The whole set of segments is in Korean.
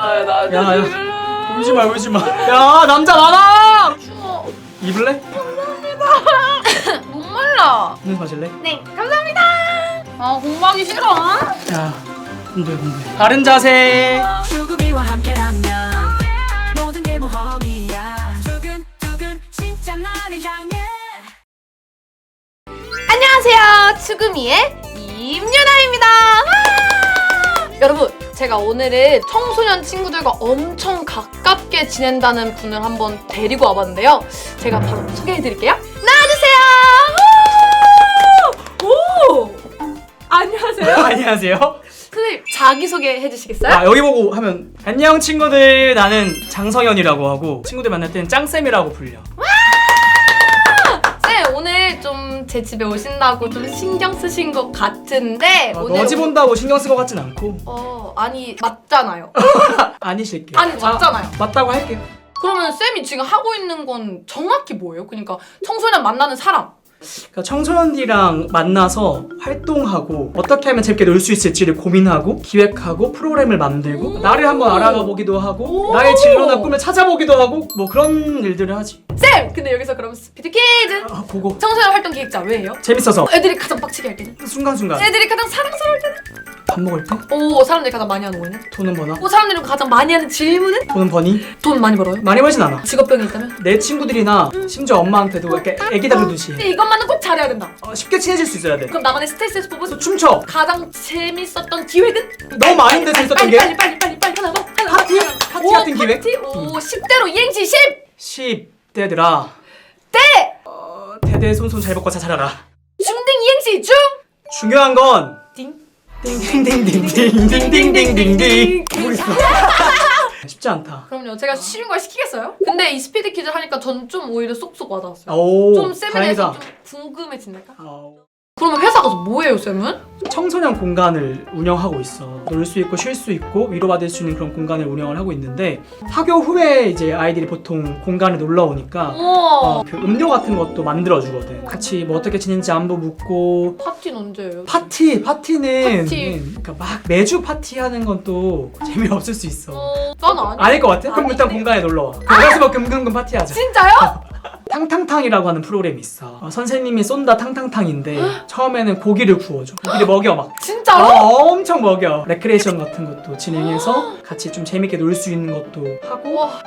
진짜요 나 야, 야. 울지 마 울지 마 야 남자 많아! 추워 입을래? 목말라. 물 마실래? 네 감사합니다. 아 공부하기 싫어. 야 공부해 공부해. 바른 자세. 죽음이와 함께라면 모든 게 모험이야. 두근두근 진짜 나를 향해. 안녕하세요. 추구미의 임유나입니다. 와! 여러분 제가 오늘은 청소년 친구들과 엄청 가깝게 지낸다는 분을 한번 데리고 와봤는데요. 제가 바로 소개해드릴게요. 나와주세요! 오! 오! 안녕하세요. 안녕하세요. 선생님 자기소개 해주시겠어요? 아 여기 보고 하면 안녕 친구들. 나는 장성현이라고 하고 친구들 만날 때는 짱쌤이라고 불려. 쌤 제 집에 오신다고 좀 신경 쓰신 것 같은데 아, 오늘 너집 온다고 신경 쓴것 같진 않고. 어 아니 맞잖아요. 아니실게 아니, 맞잖아요. 맞다고 할게요. 그러면 쌤이 지금 하고 있는 건 정확히 뭐예요? 그러니까 청소년 만나는 사람 그러니까 청소년들이랑 만나서 활동하고 어떻게 하면 재밌게 놀 수 있을지를 고민하고 기획하고 프로그램을 만들고 나를 한번 알아가 보기도 하고 오. 나의 진로나 꿈을 찾아보기도 하고 뭐 그런 일들을 하지 쌤! 근데 여기서 그럼 스피드 퀴즈 아 보고 청소년 활동 기획자 왜예요? 재밌어서 애들이 가장 빡치게 할 때는? 순간순간 애들이 가장 사랑스러울 때는? 밥 먹을 때 오 사람들이 가장 많이 하는 거는? 돈은 버나 오 사람들이 가장 많이 하는 질문은? 돈은 버니 돈 많이 벌어요? 많이 벌진 않아 직업병이 있다면? 내 친구들이나 심지어 엄마한테도 이렇게 애기 다루듯이 근데 이것만은 꼭 잘해야 된다 어, 쉽게 친해질 수 있어야 돼 그럼 나만의 스트레스 뽑은 또 춤춰 가장 재밌었던 기획은? 너무 많은데 재밌었던 빨리 게 빨리 빨리 빨리 빨리 하나 더 하나 더, 파티? 하나 더. 파티 오, 같은 기획? 파티? 오 10대로 이행시 10! 10대들아 대! 어, 대대손손 잘 먹고 잘 자라라 중딩 이행시 중! 중요한 건딩 띵띵띵띵띵띵띵띵띵띵 모르겠어 쉽지 않다 그럼요. 제가 쉬운 걸 시키겠어요? 근데 이 스피드 퀴즈 하니까 전 좀 오히려 쏙쏙 와닿았어요. 오좀 대해서 다행이다 좀 궁금해진달까? 어, 그러면 회사 가서 뭐 해요, 쌤은? 청소년 공간을 운영하고 있어 놀 수 있고 쉴 수 있고 위로받을 수 있는 그런 공간을 운영을 하고 있는데 학교 후에 이제 아이들이 보통 공간에 놀러 오니까 우와. 어, 그 음료 같은 것도 만들어 주거든 같이 뭐 어떻게 지낸지 안부 묻고 파티는 언제예요? 파티 파티는 파티. 음, 그러니까 막 매주 파티하는 건 또 재미없을 수 있어 어, 난 아니. 아닐 것 같아? 그럼 일단 아닌데. 공간에 놀러 와 가서 금금금 파티하자 진짜요? 탕탕탕이라고 하는 프로그램이 있어 어, 선생님이 쏜다 탕탕탕인데 처음에는 고기를 구워줘 고기를 먹여 막 진짜로? 어, 엄청 먹여 레크레이션 같은 것도 진행해서 같이 좀 재밌게 놀 수 있는 것도 하고 와,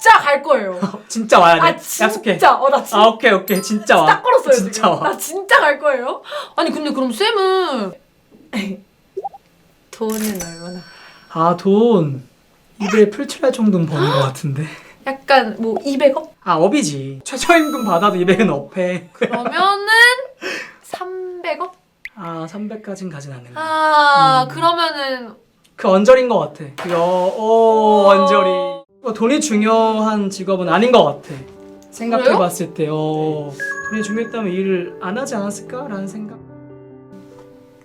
진짜 갈 거예요. 진짜 와야 돼 아, 진짜. 약속해 어, 나 진짜. 아 오케이 오케이 진짜 와 딱 걸었어요, 진짜 지금. 와 나 진짜 갈 거예요. 아니, 근데 그럼 쌤은 돈은 얼마나? 아 돈 입에 풀칠할 정도는 버는 것 같은데 약간 뭐 200억? 아 업이지. 최저임금 받아도 200은 업해. 그러면은 300억? 아 300까진 가진 않는 거야 아, 음. 그러면은 그 언저리인 것 같아. 그 어, 어 언저리. 뭐 돈이 중요한 직업은 아닌 것 같아. 생각해봤을 때 어, 돈이 중요했다면 일을 안 하지 않았을까라는 생각.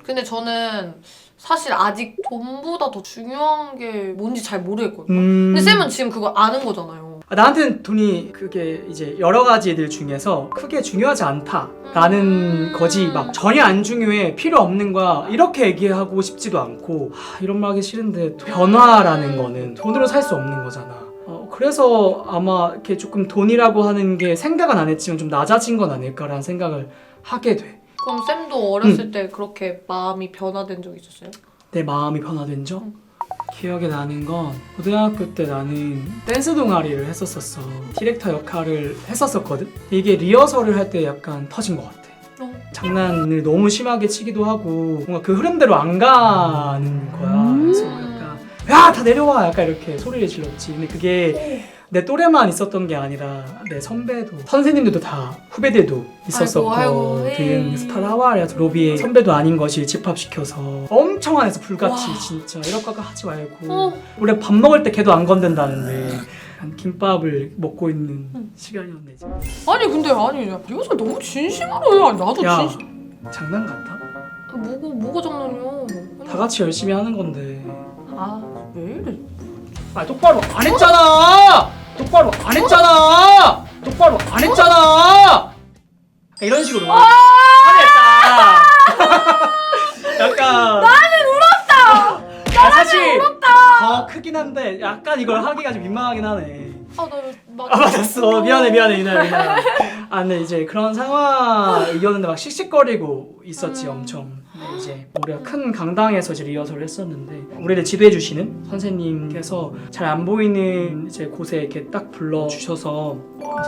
근데 저는 사실 아직 돈보다 더 중요한 게 뭔지 잘 모르겠거든요. 음... 근데 쌤은 지금 그거 아는 거잖아요. 아, 나한테는 돈이 그게 이제 여러 가지 들 중에서 크게 중요하지 않다 라는 음. 거지. 막 전혀 안 중요해. 필요 없는 거야. 이렇게 얘기하고 싶지도 않고. 하, 이런 말 하기 싫은데 변화라는 거는 돈으로 살 수 없는 거잖아. 어, 그래서 아마 이렇게 조금 돈이라고 하는 게 생각은 안 했지만 좀 낮아진 건 아닐까라는 생각을 하게 돼. 내 그럼 쌤도 어렸을 때 그렇게 마음이 변화된 적 있었어요? 마음이 변화된 적? 음. 기억에 나는 건 고등학교 때 나는 댄스 동아리를 했었었어. 디렉터 역할을 했었었거든? 이게 리허설을 할 때 약간 터진 것 같아. 어. 장난을 너무 심하게 치기도 하고 뭔가 그 흐름대로 안 가는 거야. 그래서 약간 야 다 내려와. 약간 이렇게 소리를 질렀지. 근데 그게 내 또래만 있었던 게 아니라 내 선배도 선생님들도 다 후배들도 있었었거든 아이고, 아이고, 에이. 그래서 다 나와 그래서 로비에 선배도 아닌 것이 집합시켜서 엄청 안에서 불같이 와. 진짜 이럴 거가 하지 말고 어. 원래 밥 먹을 때 걔도 안 건든다는데 한 김밥을 먹고 있는 시간이었네 지금. 아니 근데 아니 야, 리허설 너무 진심으로 해. 아니, 나도 야 진심. 장난 같아? 뭐가 뭐가 장난이야? 다 같이 열심히 하는 건데 아 왜 이래? 아 똑바로 안 했잖아 똑바로 안 했잖아 똑바로 안 했잖아 이런 식으로 화냈다 약간 나는 울었다 야, 사실 더 크긴 한데 약간 이걸 하기가 좀 민망하긴 하네. 아, 나 맞... 아 맞았어. 미안해 미안해 이날 이날. 아 근데 이제 그런 상황이었는데 막 씩씩거리고 있었지 음. 엄청. 근데 이제 우리가 큰 강당에서 이제 리허설을 했었는데 우리를 지도해 주시는 선생님께서 잘 안 보이는 이제 곳에 이렇게 딱 불러 주셔서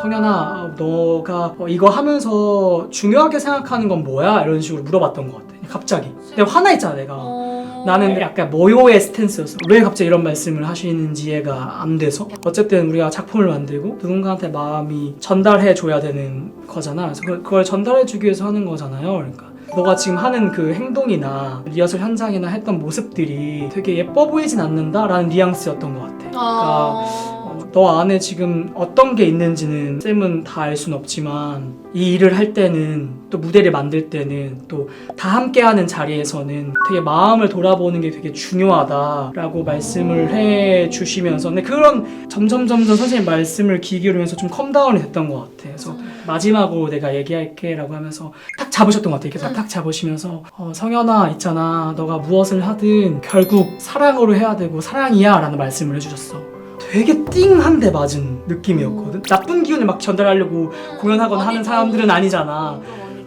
성현아 너가 어, 이거 하면서 중요하게 생각하는 건 뭐야 이런 식으로 물어봤던 것 같아. 갑자기. 내가 화나 있잖아 내가. 어... 나는 약간 모요의 스탠스였어. 왜 갑자기 이런 말씀을 하시는지 이해가 안 돼서. 어쨌든 우리가 작품을 만들고 누군가한테 마음이 전달해 줘야 되는 거잖아. 그래서 그걸 전달해 주기 위해서 하는 거잖아요. 그러니까. 너가 지금 하는 그 행동이나 리허설 현장이나 했던 모습들이 되게 예뻐 보이진 않는다라는 뉘앙스였던 것 같아. 그러니까 아... 어, 너 안에 지금 어떤 게 있는지는 쌤은 다알 수는 없지만 이 일을 할 때는 또 무대를 만들 때는 또 다 함께 하는 자리에서는 되게 마음을 돌아보는 게 되게 중요하다라고 말씀을 해 주시면서 근데 그런 점점 점점 선생님 말씀을 귀 기울이면서 좀 컴다운이 됐던 것 같아. 그래서 마지막으로 내가 얘기할게라고 하면서 딱 잡으셨던 것 같아. 이렇게 딱 잡으시면서 어, 성현아 있잖아. 너가 무엇을 하든 결국 사랑으로 해야 되고 사랑이야라는 말씀을 해주셨어. 되게 띵한 데 맞은 느낌이었거든. 나쁜 기운을 막 전달하려고 공연하거나 하는 사람들은 아니잖아.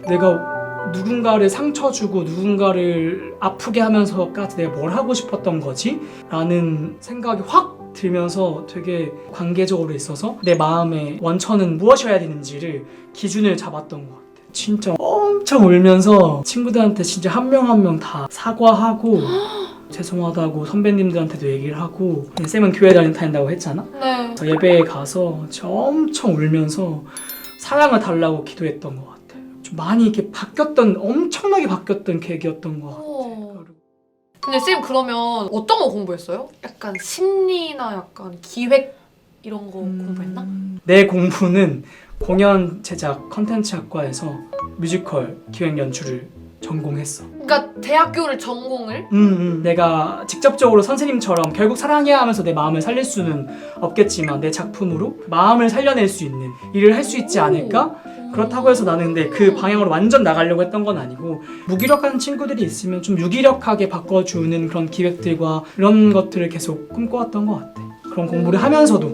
내가 누군가를 상처 주고 누군가를 아프게 하면서까지 내가 뭘 하고 싶었던 거지? 라는 생각이 확 들면서 되게 관계적으로 있어서 내 마음의 원천은 무엇이어야 되는지를 기준을 잡았던 것 같아. 진짜 엄청 울면서 친구들한테 진짜 한 명 한 명 다 사과하고 죄송하다고 선배님들한테도 얘기를 하고 쌤은 교회 다닌다고 했잖아? 네. 그래서 예배에 가서 엄청 울면서 사랑을 달라고 기도했던 것 같아요. 좀 많이 이렇게 바뀌었던 엄청나게 바뀌었던 계기였던 것 같아요. 우와. 근데 쌤 그러면 어떤 거 공부했어요? 약간 심리나 약간 기획 이런 거 공부했나? 내 공부는 공연 제작 컨텐츠 학과에서 뮤지컬 기획 연출을 전공했어. 그러니까 대학교를 전공을 음, 음. 내가 직접적으로 선생님처럼 결국 사랑해야 하면서 내 마음을 살릴 수는 없겠지만 내 작품으로 마음을 살려낼 수 있는 일을 할 수 있지 않을까? 그렇다고 해서 나는 근데 그 방향으로 완전 나가려고 했던 건 아니고 무기력한 친구들이 있으면 좀 유기력하게 바꿔주는 그런 기획들과 이런 것들을 계속 꿈꿔왔던 것 같아. 그런 공부를 하면서도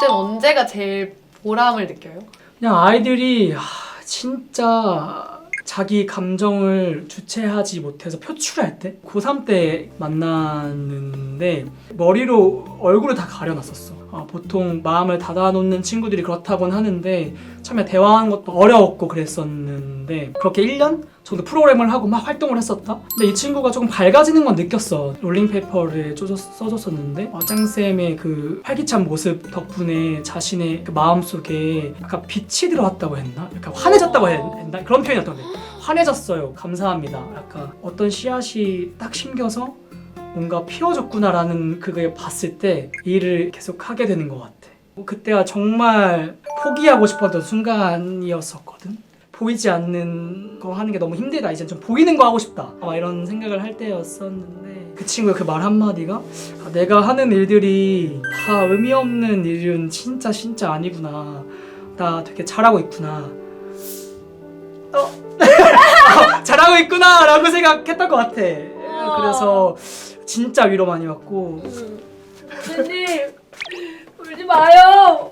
쌤 언제가 제일 보람을 느껴요? 그냥 아이들이 하, 진짜 자기 감정을 주체하지 못해서 표출할 때? 고3 때 만났는데 머리로 얼굴을 다 가려놨었어 아, 보통 마음을 닫아놓는 친구들이 그렇다곤 하는데 처음에 대화하는 것도 어려웠고 그랬었는데 그렇게 1년 정도 프로그램을 하고 막 활동을 했었다? 근데 이 친구가 조금 밝아지는 건 느꼈어. 롤링페이퍼를 쪼- 써줬었는데 어, 짱쌤의 그 활기찬 모습 덕분에 자신의 그 마음속에 약간 빛이 들어왔다고 했나? 약간 환해졌다고 했- 했나? 그런 표현이었던 것 같아. 환해졌어요. 감사합니다. 약간 어떤 씨앗이 딱 심겨서 뭔가 피어졌구나라는 그걸 봤을 때이 일을 계속 하게 되는 것 같아. 그때가 정말 포기하고 싶었던 순간이었었거든. 보이지 않는 거 하는 게 너무 힘들다. 이제 좀 보이는 거 하고 싶다. 막 이런 생각을 할 때였었는데 그 친구의 그 말 한마디가 아, 내가 하는 일들이 다 의미 없는 일은 진짜 진짜 아니구나. 나 되게 잘하고 있구나. 어? 잘하고 있구나 라고 생각했던 것 같아. 그래서 진짜 위로 많이 받고 선생님 울지 마요.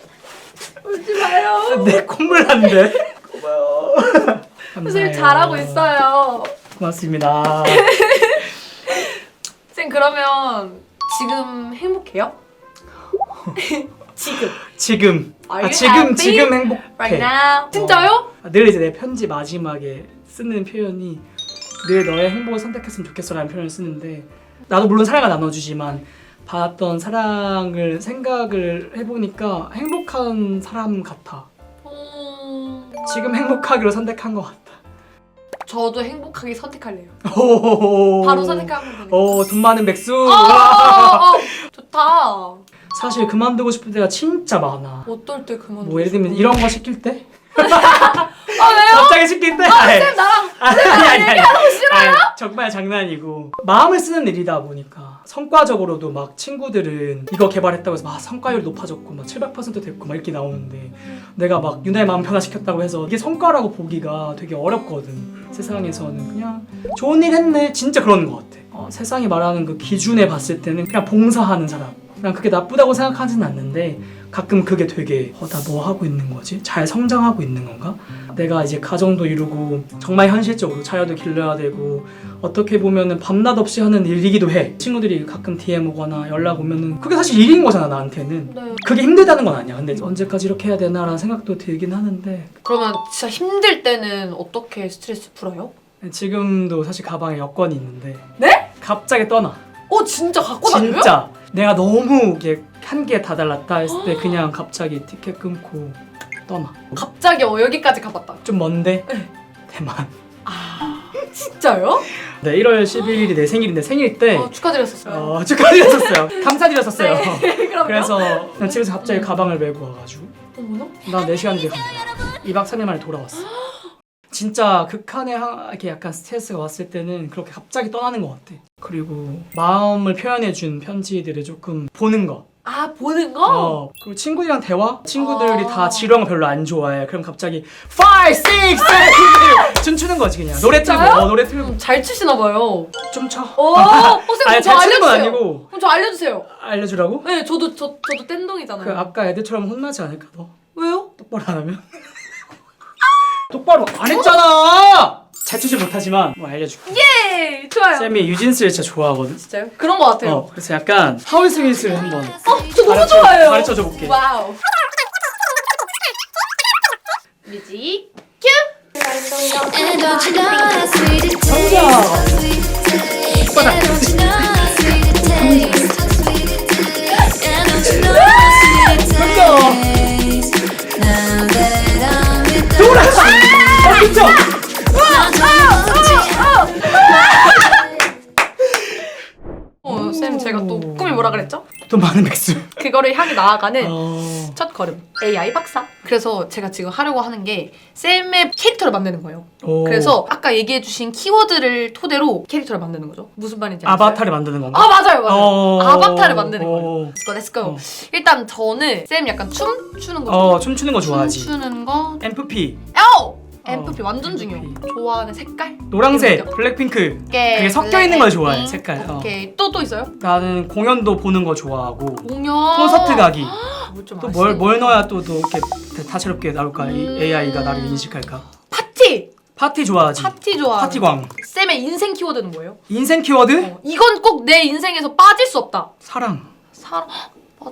울지 마요. 내 콧물 난데 고마워 선생님 감사해요. 잘하고 있어요. 고맙습니다 쌤 그러면 지금 행복해요? 지금 지금 Are 아 you 지금 happy? 지금 행복해 right now 진짜요? 아, 늘 이제 내 편지 마지막에 쓰는 표현이 늘 너의 행복을 선택했으면 좋겠어라는 표현을 쓰는데 나도 물론 사랑을 나눠주지만 받았던 사랑을 생각을 해보니까 행복한 사람 같아 음, 지금 행복하기로 선택한 것 같다 저도 행복하게 선택할래요. 오, 바로 선택하면 되네. 오, 돈 많은 백수 어, 어, 어, 좋다. 사실 그만두고 싶을 때가 진짜 많아 어떨 때 그만. 뭐 예를 들면 이런 거 시킬 때? 아 왜요? 갑자기 때? 아이, 쌤 나랑 아니 아니 아니 아니, 정말 장난이고 마음을 쓰는 일이다 보니까 성과적으로도 막 친구들은 이거 개발했다고 해서 막 성과율이 높아졌고 막 700% 됐고 막 이렇게 나오는데 내가 막 유나의 마음 변화시켰다고 해서 이게 성과라고 보기가 되게 어렵거든 세상에서는 그냥 좋은 일 했네 진짜 그러는 것 같아 어, 어, 세상이 말하는 그 기준에 봤을 때는 그냥 봉사하는 사람. 그냥 그게 나쁘다고 생각하지는 않는데 가끔 그게 되게 어, 나 뭐 하고 있는 거지? 잘 성장하고 있는 건가? 내가 이제 가정도 이루고 정말 현실적으로 자녀도 길러야 되고 어떻게 보면은 밤낮 없이 하는 일이기도 해. 친구들이 가끔 DM 오거나 연락 오면은 그게 사실 일인 거잖아 나한테는. 네. 그게 힘들다는 건 아니야. 근데 언제까지 이렇게 해야 되나라는 생각도 들긴 하는데 그러면 진짜 힘들 때는 어떻게 스트레스 풀어요? 지금도 사실 가방에 여권이 있는데 네? 갑자기 떠나. 어 진짜 갖고 다녀요? 진짜 내가 너무 이게 한계에 다달랐다 했을 때 그냥 갑자기 티켓 끊고 떠나. 갑자기 어, 여기까지 가봤다. 좀 먼데 네. 대만. 아 진짜요? 네 1월 11일이 내 생일인데 생일 때 어, 축하드렸었어요. 어, 축하드렸었어요. 감사드렸었어요. 네, 그럼요. 그래서 그냥 집에서 갑자기 가방을 메고 와가지고 어머나? 나 4시간 뒤에 간다. 2박 3일 만에 돌아왔어. 진짜 극한의 하- 이렇게 약간 스트레스가 왔을 때는 그렇게 갑자기 떠나는 것 같아. 그리고 마음을 표현해준 편지들을 조금 보는 거. 아 보는 거? 어. 그리고 친구들이랑 대화? 친구들이 어. 다 지루한 거 별로 안 좋아해. 그럼 갑자기 5, 6, 7 춤추는 거지 그냥. 노래 틀고 진짜요? 어, 노래 틀고 음, 잘 추시나 봐요. 좀 춰. 어, 선생님 아니 저잘건 알려주세요. 아니고 그럼 저 알려주세요. 알려주라고? 네, 저도 저 저도 뗀동이잖아요. 그 아까 애들처럼 혼나지 않을까 너? 왜요? 똑바로 안 하면? 똑바로 안 했잖아! 잘 추지 못하지만 뭐 알려줄게 예, 좋아요. 쌤이 유진스를 진짜 좋아하거든 진짜요? 그런 거 같아요. 어, 그래서 약간 하울 스미스를 한번 어, 저 너무 가르쳐- 좋아해요. 가르쳐줘 볼게 와우. 뮤직 큐. And don't you know how sweet it tastes? 성자 And 또 많은 백수 그거를 향해 나아가는 어... 첫 걸음 AI 박사. 그래서 제가 지금 하려고 하는 게 쌤의 캐릭터를 만드는 거예요. 오. 그래서 아까 얘기해주신 키워드를 토대로 캐릭터를 만드는 거죠. 무슨 말인지 아세요? 아바타를 만드는 건가? 아 맞아요 맞아요. 어. 아바타를 만드는 어. 거예요. Let's go, let's go. 어. 일단 저는 쌤 약간 춤 추는 거. 어 춤추는 거 좋아하지 춤추는 거. MFP 오! MFP 완전 MFP. 중요. 좋아하는 색깔? 노란색 이거죠. 블랙핑크 오케이, 그게 섞여 있는 걸 좋아해 블랙핑크. 색깔 어. 오케이 또 또 있어요? 나는 공연도 보는 거 좋아하고 공연. 콘서트 가기 뭘좀 또뭘 뭘 넣어야 또, 또 이렇게 다채롭게 나올까 이 음. AI가 나를 인식할까 파티. 파티 좋아하지 파티 좋아. 파티광 쌤의 인생 키워드는 뭐예요? 인생 키워드 어, 이건 꼭 내 인생에서 빠질 수 없다. 사랑 사랑.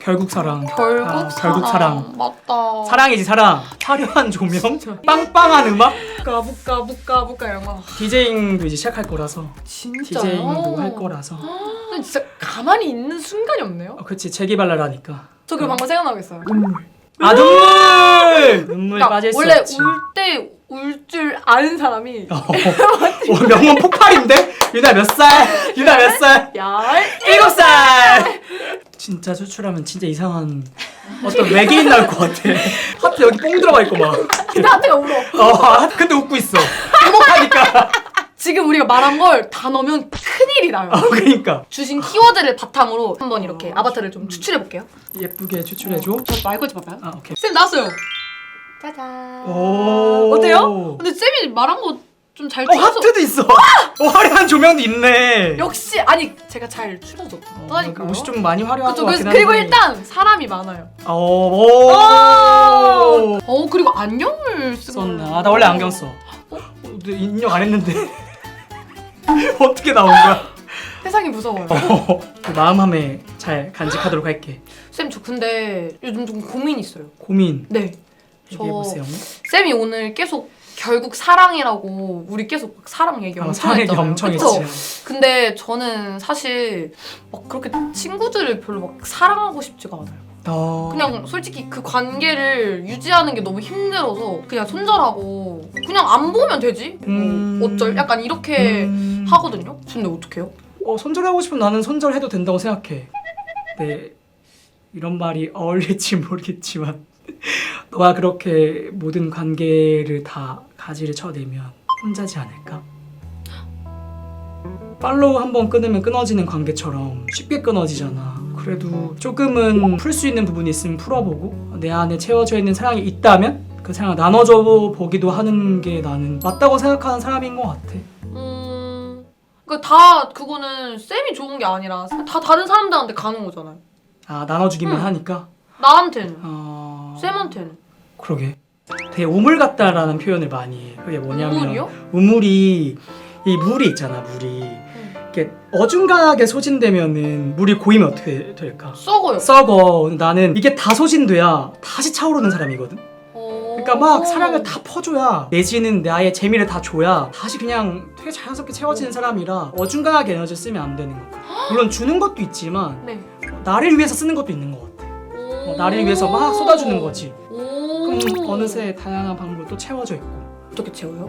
결국 사랑. 결국 아, 사랑. 결국 사랑. 맞다. 사랑이지 사랑. 화려한 조명. 빵빵한 음악. 까부까 부까 부까 이런 거. 디제잉도 이제 시작할 거라서. 진짜요? 디제잉도 할 거라서. 근데 진짜 가만히 있는 순간이 없네요. 어, 그치. 재기발랄하니까. 저그 방금 생각나고 있어요. 눈물. 아 눈물! 눈물 그러니까 빠질 수 원래 없지. 울 때 울 줄 아는 사람이 어, 어, 명언 폭발인데? 유나 몇 살? 유나 몇 살? 열 일곱 살 진짜 추출하면 진짜 이상한 어떤 외계인 나올 것 같아 하트 여기 뽕 들어가 있고 막 근데 하트가 울어. 어, 근데 웃고 있어 행복하니까 지금 우리가 말한 걸 다 넣으면 큰일이 나요. 어, 그러니까 주신 키워드를 바탕으로 한번 이렇게 아바타를 좀 추출해 볼게요. 예쁘게 추출해줘 저 말고 좀 봐봐요. 아 오케이 쌤 나왔어요. 짜잔. 오 어때요? 근데 쌤이 말한 거 좀잘 어 추려서 하트도 있어 어, 화려한 조명도 있네 역시 아니 제가 잘 추려줬다니까요. 어, 옷이 좀 많이 화려한 그쵸, 것 그래서 같긴 그리고 한데. 일단 사람이 많아요. 어, 오, 오. 어 그리고 안경을 쓰고 썼나 아, 나 원래 안경 써 어? 너 입력 안 했는데 어떻게 나온 거야 세상이 무서워요. 어, 그 마음 함에 잘 간직하도록 할게 쌤 저 근데 요즘 좀 고민 있어요. 고민 네. 얘기해 보세요 쌤이 오늘 계속 결국 사랑이라고 우리 계속 막 사랑 얘기 아, 엄청 사랑 얘기 했잖아요. 엄청 그쵸? 했지 근데 저는 사실 막 그렇게 친구들을 별로 막 사랑하고 싶지가 않아요. 어... 그냥 솔직히 그 관계를 유지하는 게 너무 힘들어서 그냥 손절하고 그냥 안 보면 되지. 뭐 음. 어쩔? 약간 이렇게 음... 하거든요. 근데 어떡해요? 어, 손절하고 싶으면 나는 손절해도 된다고 생각해 네 이런 말이 어울릴지 모르겠지만 너가 그렇게 모든 관계를 다 가지를 쳐내면 혼자지 않을까? 팔로우 한 번 끊으면 끊어지는 관계처럼 쉽게 끊어지잖아. 그래도 조금은 풀 수 있는 부분이 있으면 풀어보고 내 안에 채워져 있는 사랑이 있다면 그 사랑을 나눠줘 보기도 하는 게 나는 맞다고 생각하는 사람인 것 같아. 음. 그다 그거는 쌤이 좋은 게 아니라 다 다른 사람들한테 가는 거잖아요. 아 나눠주기만 응. 하니까. 나한테는 어... 쌤한테는 그러게. 되게 우물 같다라는 표현을 많이 해. 그게 뭐냐면 우물이요? 우물이 이 물이 있잖아 물이 이게 어중간하게 소진되면은 물이 고이면 어떻게 될까? 썩어요. 썩어. 나는 이게 다 소진돼야 다시 차오르는 사람이거든. 어... 그러니까 막 사랑을 다 퍼줘야 내지는 나의 재미를 다 줘야 다시 그냥 되게 자연스럽게 채워지는 사람이라 어중간하게 에너지를 쓰면 안 되는 것 같아. 물론 주는 것도 있지만 네. 나를 위해서 쓰는 것도 있는 것 같아. 어, 나를 위해서 막 쏟아주는 거지. 오. 그럼 어느새 다양한 방법으로 또 채워져 있고. 어떻게 채워요?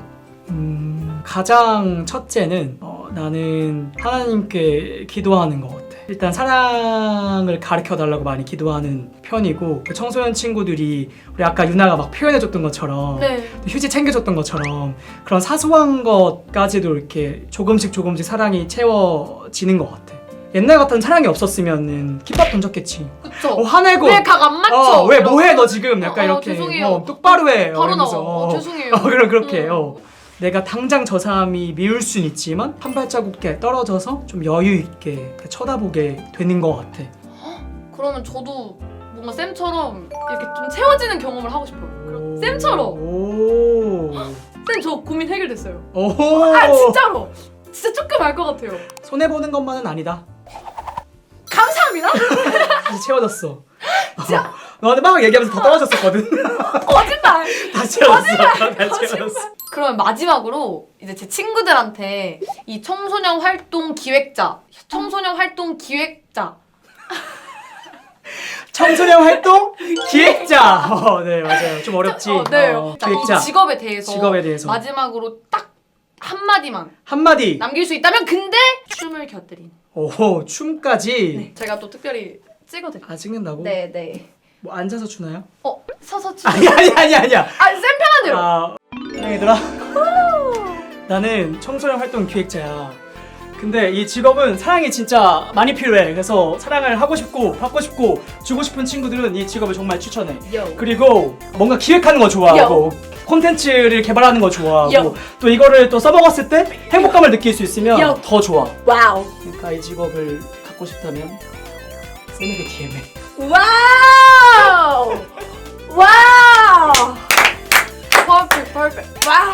음, 가장 첫째는 어, 나는 하나님께 기도하는 것 같아. 일단 사랑을 가르쳐 달라고 많이 기도하는 편이고 그 청소년 친구들이 우리 아까 유나가 막 표현해 줬던 것처럼 네. 휴지 챙겨 줬던 것처럼 그런 사소한 것까지도 이렇게 조금씩 조금씩 사랑이 채워지는 것 같아. 옛날 같은 사랑이 없었으면은 kit밥 던졌겠지. 그쵸. 어, 화내고 왜 각 안 맞춰? 어, 왜. 뭐해 너 지금 약간 어, 어, 이렇게 죄송해요. 어, 똑바로 해. 바로 나와. 이러면서. 어, 죄송해요. 어, 그럼 그렇게 음. 해요. 내가 당장 저 사람이 미울 순 있지만 한 발자국 이렇게 떨어져서 좀 여유 있게 쳐다보게 되는 것 같아. 그러면 저도 뭔가 쌤처럼 이렇게 좀 채워지는 경험을 하고 싶어요. 쌤처럼. 오. 쌤 저 고민 해결됐어요. 오. 아 진짜로. 진짜 조금 알 것 같아요. 손해 보는 것만은 아니다. 감사합니다. 다시 채워졌어. 진짜? 너한테 막 얘기하면서 다 떨어졌었거든. 거짓말. 다 채워졌어. 다 채워졌어. 그러면 마지막으로 이제 제 친구들한테 이 청소년 활동 기획자, 청소년 활동 기획자 청소년 활동 기획자. 어, 네 맞아요. 좀 어렵지. 어, 네. 어, 자, 기획자. 이 직업에 대해서 직업에 대해서. 마지막으로 딱 한마디만 한마디. 남길 수 있다면 근데 춤을 곁들인 오 춤까지. 네, 제가 또 특별히 찍어드릴게요 아 찍는다고? 네, 네. 뭐 앉아서 추나요? 어, 서서 추 아니 아니 아니 아니야. 아, 쌤 편한 대로 아, 얘들아. 나는 청소년 활동 기획자야. 근데 이 직업은 사랑이 진짜 많이 필요해. 그래서 사랑을 하고 싶고 받고 싶고 주고 싶은 친구들은 이 직업을 정말 추천해. 요. 그리고 뭔가 기획하는 거 좋아하고 콘텐츠를 개발하는 거 좋아하고 요. 또 이거를 또 써먹었을 때 행복감을 느낄 수 있으면 요. 더 좋아. 와우. 그러니까 이 직업을 갖고 싶다면 쌤에게 DM해. 와우. 와우. 퍼펙트, 퍼펙트. 와우.